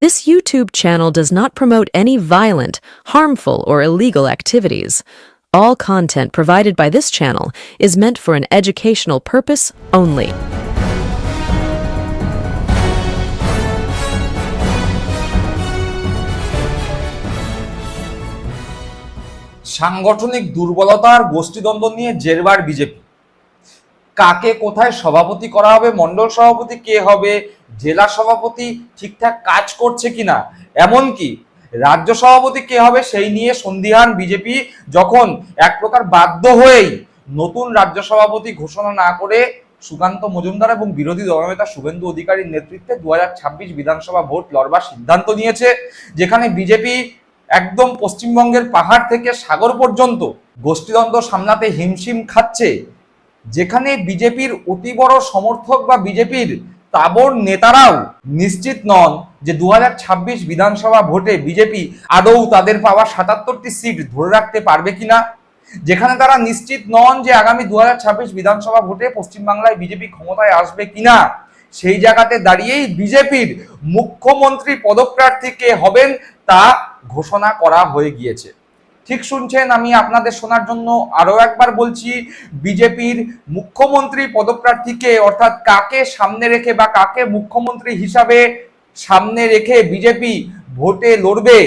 This YouTube channel does not promote any violent, harmful, or illegal activities. All content provided by this channel is meant for an educational purpose only. সাংগঠনিক দুর্বলতার গোষ্ঠীদ্বন্দ্ব নিয়ে জেরবার BJP কাকে কোথায় সভাপতি করা হবে, মন্ডল সভাপতি কে হবে, জেলা সভাপতি ঠিকঠাক কাজ করছে কিনা, এমনকি রাজ্য সভাপতি কে হবে সেই নিয়ে সন্দিহান বিজেপি যখন এক প্রকার বাধ্য হয়েই নতুন রাজ্য সভাপতি ঘোষণা না করে সুকান্ত মজুমদার এবং বিরোধী দলনেতা শুভেন্দু অধিকারীর নেতৃত্বে দু হাজার ছাব্বিশ বিধানসভা ভোট লড়বার সিদ্ধান্ত নিয়েছে, যেখানে বিজেপি একদম পশ্চিমবঙ্গের পাহাড় থেকে সাগর পর্যন্ত গোষ্ঠীদ্বন্দ্ব সামলাতে হিমশিম খাচ্ছে। যেখানে বিজেপির অতি বড় সমর্থক বা বিজেপির তাবর নেতারাও নিশ্চিত নন যে দুহাজার ছাব্বিশ বিধানসভা ভোটে বিজেপি আদৌ তাদের পাওয়া সাতাত্তরটি সিট ধরে রাখতে পারবে কিনা? যেখানে তারা নিশ্চিত নন যে আগামী দু হাজার ছাব্বিশ বিধানসভা ভোটে পশ্চিমবাংলায় বিজেপি ক্ষমতায় আসবে কিনা, সেই জায়গাতে দাঁড়িয়েই বিজেপির মুখ্যমন্ত্রী পদপ্রার্থী কে হবেন তা ঘোষণা করা হয়ে গিয়েছে। ঠিক শুনছেন, আমি আপনাদের শোনার জন্য আরও একবার বলছি, বিজেপির মুখ্যমন্ত্রী পদপ্রার্থীকে অর্থাৎ কাকে সামনে রেখে বা কাকে মুখ্যমন্ত্রী হিসাবে সামনে রেখে বিজেপি ভোটে লড়বে,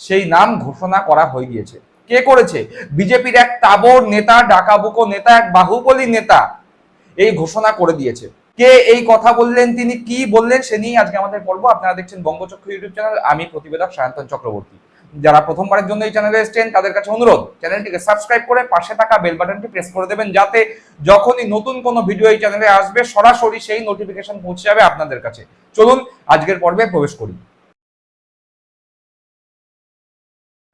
সেই নাম ঘোষণা করা হয়ে গিয়েছে। কে করেছে? বিজেপির এক তাবর নেতা, ডাকাবুকো নেতা, এক বাহুবলী নেতা এই ঘোষণা করে দিয়েছে। কে এই কথা বললেন, তিনি কি বললেন, সে নিয়ে আজকে আমাদের পর্ব। আপনারা দেখছেন বঙ্গচক্র ইউটিউব চ্যানেল, আমি প্রতিবেদক সায়ন্তন চক্রবর্তী। যারা প্রথমবারের জন্য এই চ্যানেলে এসেছেন, তাদের কাছে অনুরোধ চ্যানেলটিকে সাবস্ক্রাইব করে পাশে থাকা বেল বাটনটি প্রেস করে দেবেন যাতে যখনই নতুন কোনো ভিডিও এই চ্যানেলে আসবে, সরাসরি সেই নোটিফিকেশন পৌঁছে যাবে আপনাদের কাছে। চলুন, আজকের পর্বে প্রবেশ করি।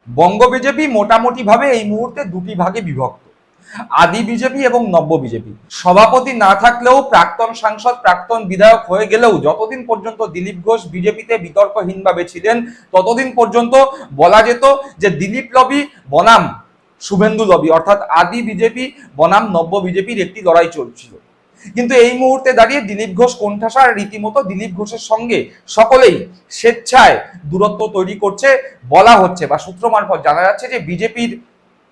বঙ্গ বিজেপি মোটামুটিভাবে এই মুহূর্তে দুটি ভাগে বিভক্ত। আদি বিজেপি এবং নব্য বিজেপি। সভাপতি না থাকলেও প্রাক্তন সাংসদ, প্রাক্তন বিধায়ক হয়ে গেলেও যতদিন পর্যন্ত দিলীপ ঘোষ বিজেপিতে বিতর্কহীনভাবে ছিলেন, ততদিন পর্যন্ত বলা যেত যে দিলীপ লবি বনাম, শুভেন্দু লবি, অর্থাৎ আদি বিজেপি, বনাম, নব্য বিজেপির একটি লড়াই চলছিল। কিন্তু এই মুহূর্তে দাঁড়িয়ে দিলীপ ঘোষ কোণঠাসার রীতিমতো দিলীপ ঘোষের সঙ্গে সকলেই স্বেচ্ছায় দূরত্ব তৈরি করছে, বলা হচ্ছে বা সূত্র মারফত জানা যাচ্ছে যে বিজেপির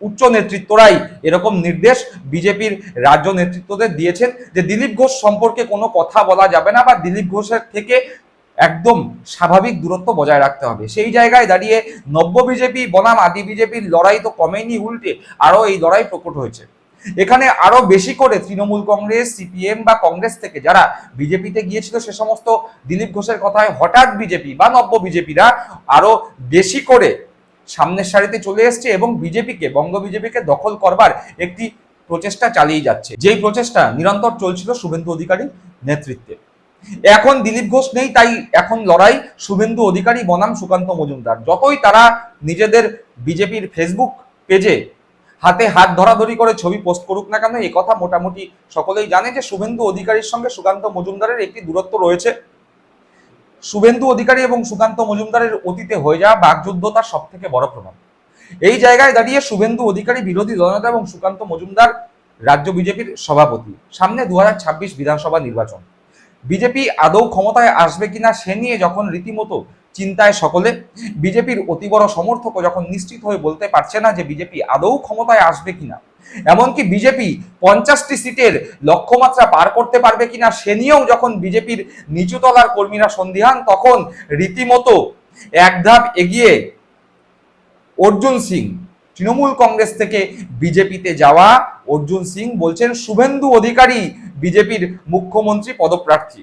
উচ্চ নেতৃত্বরাই এরকম নির্দেশ বিজেপির রাজ্য নেতৃত্বদের দিয়েছেন যে দিলীপ ঘোষ সম্পর্কে কোনো কথা বলা যাবে না বা দিলীপ ঘোষের থেকে একদম স্বাভাবিক দূরত্ব বজায় রাখতে হবে। সেই জায়গায় দাঁড়িয়ে নব্য বিজেপি, বনাম আদি বিজেপির লড়াই তো কমেনি উল্টে, আরও এই লড়াই প্রকট হয়েছে। এখানে আরও বেশি করে তৃণমূল কংগ্রেস, সিপিএম বা কংগ্রেস থেকে যারা বিজেপিতে গিয়েছিল, সে সমস্ত দিলীপ ঘোষের কথায় হঠাৎ বিজেপি বা নব্য বিজেপিরা আরও বেশি করে সামনের সারিতে চলে এসছে এবং বিজেপিকে, বঙ্গ বিজেপিকে দখল করবার একটি প্রচেষ্টা চালিয়ে যাচ্ছে। যেই প্রচেষ্টা নিরন্তর চলছিল শুভেন্দু অধিকারী নেতৃত্বে। এখন দিলীপ ঘোষ নেই, তাই এখন লড়াই শুভেন্দু অধিকারী, বনাম সুকান্ত মজুমদার। যতই তারা নিজেদের বিজেপির ফেসবুক পেজে হাতে হাত ধরাধরি করে ছবি পোস্ট করুক না কেন কথা মোটামুটি সকলেই জানে যে শুভেন্দু অধিকারীর সঙ্গে সুকান্ত মজুমদারের একটি দূরত্ব রয়েছে। শুভেন্দু অধিকারী এবং সুকান্ত মজুমদারের অতীতে হয়ে যাওয়া বাকযুদ্ধ তার সব থেকে বড় প্রমাণ। এই জায়গায় দাঁড়িয়ে শুভেন্দু অধিকারী, বিরোধী দলনেতা এবং সুকান্ত মজুমদার রাজ্য বিজেপির সভাপতি। সামনে দু হাজার ছাব্বিশ বিধানসভা নির্বাচন। বিজেপি আদৌ ক্ষমতায় আসবে কিনা সে নিয়ে যখন রীতিমতো চিন্তায় সকলে, বিজেপির অতি বড় সমর্থকও যখন নিশ্চিত হয়ে বলতে পারছে না যে বিজেপি আদৌ ক্ষমতায় আসবে কিনা এমনকি বিজেপি পঞ্চাশটি সিটের লক্ষ্যমাত্রা পার করতে পারবে কিনা সে নিয়েও যখন বিজেপির নিচুতলার কর্মীরা সন্দিহান, তখন রীতিমতো এক ধাপ এগিয়ে অর্জুন সিং, তৃণমূল কংগ্রেস থেকে বিজেপিতে যাওয়া অর্জুন সিং বলছেন, শুভেন্দু অধিকারী বিজেপির মুখ্যমন্ত্রী পদপ্রার্থী।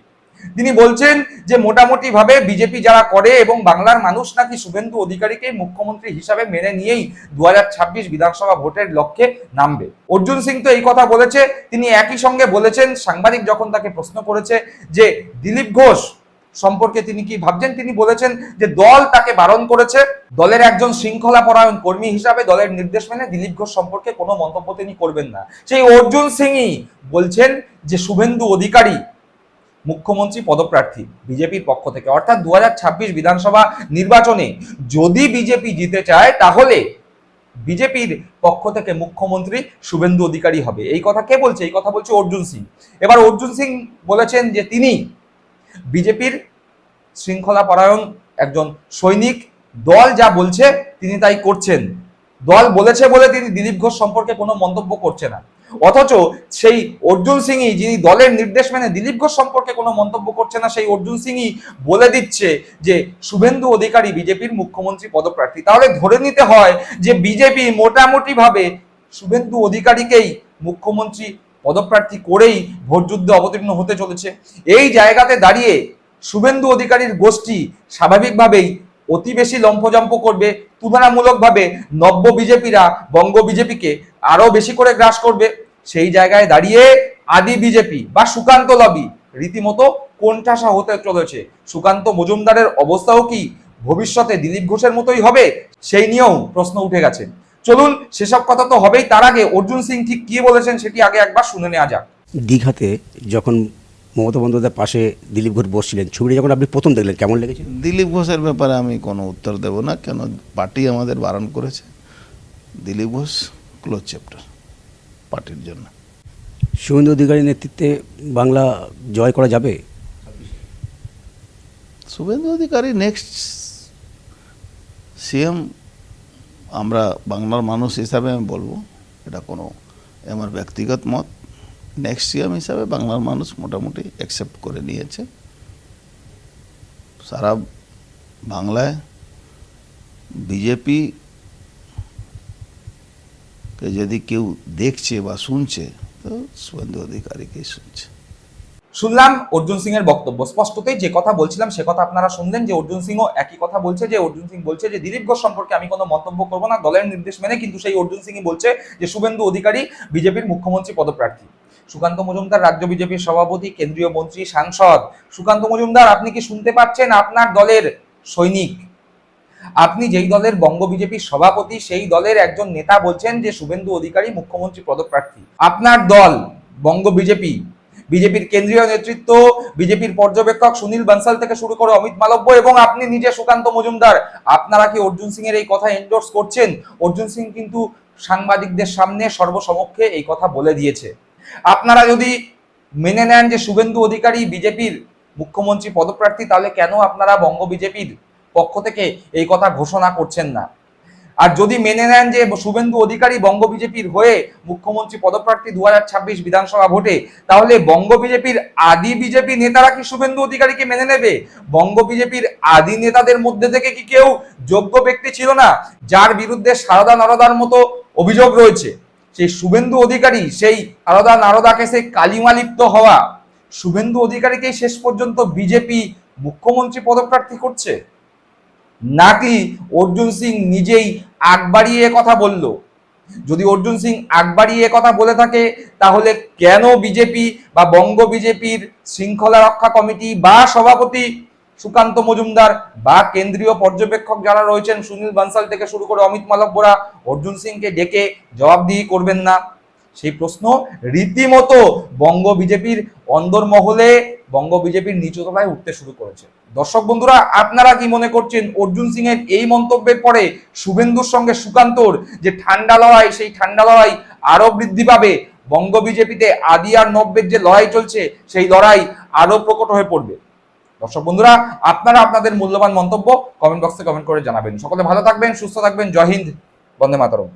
তিনি বলছেন যে মোটামুটি ভাবে বিজেপি যারা করে এবং বাংলার মানুষ নাকি শুভেন্দু অধিকারীকে মুখ্যমন্ত্রী হিসাবে মেনে নিয়েই দু বিধানসভা ভোটের লক্ষ্যে নামবে। অর্জুন সিং তো এই কথা বলেছে, তিনি একই সঙ্গে বলেছেন, সাংবাদিক যখন তাকে প্রশ্ন করেছে যে দিলীপ ঘোষ সম্পর্কে তিনি কি ভাবছেন, তিনি বলেছেন যে দল তাকে বারণ করেছে, দলের একজন শৃঙ্খলা পরায়ণ কর্মী হিসাবে দলের নির্দেশ মেনে দিলীপ ঘোষ সম্পর্কে কোনো মন্তব্য তিনি করবেন না। সেই অর্জুন সিংই বলছেন যে শুভেন্দু অধিকারী মুখ্যমন্ত্রী পদপ্রার্থী বিজেপির পক্ষ থেকে। অর্থাৎ দু হাজার ছাব্বিশ বিধানসভা নির্বাচনে যদি বিজেপি জিতে চায়, তাহলে বিজেপির পক্ষ থেকে মুখ্যমন্ত্রী শুভেন্দু অধিকারী হবে। এই কথা কে বলছে? এই কথা বলছে অর্জুন সিং। এবার অর্জুন সিং বলেছেন যে তিনি বিজেপির শৃঙ্খলা পরায়ণ একজন সৈনিক। দল যা বলছে তিনি তাই করছেন। দল বলেছে বলে তিনি দিলীপ ঘোষ সম্পর্কে কোনো মন্তব্য করছে না। অথচ সেই অর্জুন সিংই, যিনি দলের নির্দেশ মেনে দিলীপ ঘোষ সম্পর্কে কোনো মন্তব্য করছে না, সেই অর্জুন সিংই বলে দিচ্ছে যে, শুভেন্দু অধিকারী বিজেপির মুখ্যমন্ত্রী পদপ্রার্থী। তাহলে ধরে নিতে হয় যে, বিজেপি মোটামুটি ভাবে শুভেন্দু অধিকারীকেই মুখ্যমন্ত্রী পদপ্রার্থী করেই ভোট যুদ্ধে অবতীর্ণ হতে চলেছে। এই জায়গাতে দাঁড়িয়ে শুভেন্দু অধিকারীর গোষ্ঠী স্বাভাবিকভাবেই অতি বেশি লম্ফজম্প করবে, তুলনামূলকভাবে নব্য বিজেপিরা বঙ্গ বিজেপিকে আরও বেশি করে গ্রাস করবে। সেই জায়গায় দাঁড়িয়ে আদি বিজেপি বা সুকান্ত লবি রীতিমতো কোণঠাসা হতে চলেছে। সুকান্ত মজুমদারের অবস্থাও কি ভবিষ্যতে দিলীপ ঘোষের মতোই হবে? সেই নিয়েও প্রশ্ন উঠে গেছে। চলুন, সেসব কথা তো হবেই। তার আগে অর্জুন সিং ঠিক কি বলেছেন সেটি আগে একবার শুনে নেওয়া যাক। দীঘাতে যখন মমতা বন্দ্যোপাধ্যায়ের পাশে দিলীপ ঘোষ বসছিলেন। ছবিটা যখন আপনি প্রথম দেখলেন কেমন লেগেছিল দিলীপ ঘোষের ব্যাপারে আমি কোনো উত্তর দেব না কেন পার্টি আমাদের বারণ করেছে। দিলীপ ঘোষ ক্লোজ চ্যাপ্টার পার্টির জন্য। শুভেন্দু অধিকারীর নেতৃত্বে বাংলা জয় করা যাবে? শুভেন্দু অধিকারী নেক্সট সিএম আমরা বাংলার মানুষ হিসাবে আমি বলব এটা কোনো আমার ব্যক্তিগত মত। নেক্সট হিসাবে বাংলার মানুষ মোটামুটি অ্যাকসেপ্ট করে নিয়েছে। সারা বাংলায় বিজেপি কে যদি কেউ দেখছে বা শুনছে, তো শুভেন্দু অধিকারীকেই শুনছে। শুনলাম অর্জুন সিং এর বক্তব্য। স্পষ্টতই যে কথা বলছিলাম, সে কথা আপনারা শুনলেন যে অর্জুন সিংও একই কথা বলছে যে, অর্জুন সিং বলছে যে, দিলীপ ঘোষ সম্পর্কে আমি কোনো মন্তব্য করব না, দলের নির্দেশ মেনে, কিন্তু সেই অর্জুন সিংই বলছে যে, শুভেন্দু অধিকারী বিজেপির মুখ্যমন্ত্রী পদপ্রার্থী। সুকান্ত মজুমদার, রাজ্য বিজেপির সভাপতি, কেন্দ্রীয় মন্ত্রী, সাংসদ। সুকান্ত মজুমদার, আপনি কি শুনতে পাচ্ছেন আপনার দলের সৈনিক? আপনি যেই দলের বঙ্গ বিজেপির সভাপতি, সেই দলের একজন নেতা বলছেন যে শুভেন্দু অধিকারী মুখ্যমন্ত্রী পদপ্রার্থী। আপনার দল, বঙ্গ বিজেপি, বিজেপির কেন্দ্রীয় নেতৃত্ব, বিজেপির পর্যবেক্ষক সুনীল বানসাল থেকে শুরু করে অমিত মালব্য এবং আপনি নিজে সুকান্ত মজুমদার, আপনারা কি অর্জুন সিং এর এই কথা এন্ডোর্স করছেন? অর্জুন সিং কিন্তু সাংবাদিকদের সামনে সর্বসমক্ষে এই কথা বলে দিয়েছে। আপনারা যদি মেনে নেন যে শুভেন্দু অধিকারী বিজেপির মুখ্যমন্ত্রী পদপ্রার্থী, তাহলে কেন আপনারা বঙ্গ বিজেপির পক্ষ থেকে এই কথা ঘোষণা করছেন না? আর যদি মেনে নেন যে শুভেন্দু অধিকারী বঙ্গ বিজেপির হয়ে মুখ্যমন্ত্রী পদপ্রার্থী দু হাজার ছাব্বিশ বিধানসভা ভোটে, তাহলে বঙ্গ বিজেপির আদি বিজেপি নেতারা কি শুভেন্দু অধিকারীকে মেনে নেবে? বঙ্গ বিজেপির আদি নেতাদের মধ্যে থেকে কি কেউ যোগ্য ব্যক্তি ছিল না, যার বিরুদ্ধে সারদা নরদার মতো অভিযোগ রয়েছে? সেই শুভেন্দু অধিকারী, সেই আলাদা নারদা কেসে কালিমালিপ্ত হওয়া, শুভেন্দু অধিকারীকেই শেষ পর্যন্ত বিজেপি মুখ্যমন্ত্রী পদপ্রার্থী করছে? নাকি অর্জুন সিং নিজেই আগ বাড়িয়ে কথা বলল? যদি অর্জুন সিং আগ বাড়িয়ে কথা বলে থাকে, তাহলে কেন বিজেপি বা বঙ্গ বিজেপির শৃঙ্খলা রক্ষা কমিটি বা সভাপতি সুকান্ত মজুমদার বা কেন্দ্রীয় পর্যবেক্ষক যারা রয়েছেন, সুনীল বানসাল থেকে শুরু করে অমিত মালব্যরা অর্জুন সিংকে ডেকে জবাবদিহি করবেন না। সেই প্রশ্ন রীতিমতো বঙ্গ বিজেপির অন্দরমহলে, বঙ্গ বিজেপির নিচতলায় উঠতে শুরু করেছে। দর্শক বন্ধুরা, আপনারা কি মনে করছেন অর্জুন সিং এর এই মন্তব্যের পরে শুভেন্দুর সঙ্গে সুকান্তর যে ঠান্ডা লড়াই, সেই ঠান্ডা লড়াই আরও বৃদ্ধি পাবে? বঙ্গ বিজেপিতে আদি আর নব্যের যে লড়াই চলছে, সেই লড়াই আরও প্রকট হয়ে পড়বে। দর্শক বন্ধুরা, আপনারা আপনাদের মূল্যবান মন্তব্য কমেন্ট বক্সে কমেন্ট করে জানাবেন। সকলে ভালো থাকবেন, সুস্থ থাকবেন। জয় হিন্দ, বন্দে মাতরম।